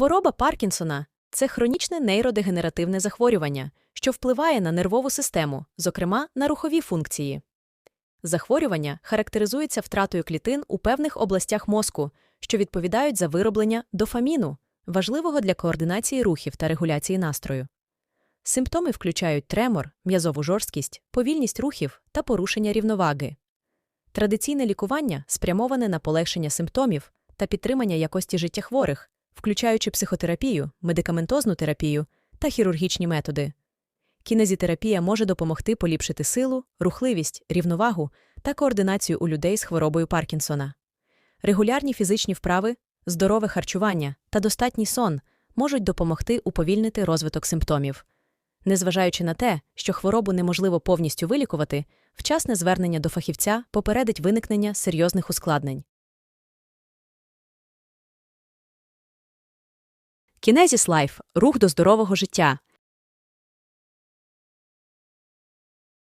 Хвороба Паркінсона це хронічне нейродегенеративне захворювання, що впливає на нервову систему, зокрема на рухові функції. Захворювання характеризується втратою клітин у певних областях мозку, що відповідають за вироблення дофаміну, важливого для координації рухів та регуляції настрою. Симптоми включають тремор, м'язову жорсткість, повільність рухів та порушення рівноваги. Традиційне лікування спрямоване на полегшення симптомів та підтримання якості життя хворих, включаючи психотерапію, медикаментозну терапію та хірургічні методи. Кінезітерапія може допомогти поліпшити силу, рухливість, рівновагу та координацію у людей з хворобою Паркінсона. Регулярні фізичні вправи, здорове харчування та достатній сон можуть допомогти уповільнити розвиток симптомів. Незважаючи на те, що хворобу неможливо повністю вилікувати, вчасне звернення до фахівця попередить виникнення серйозних ускладнень. Кінезіс Лайф. Рух до здорового життя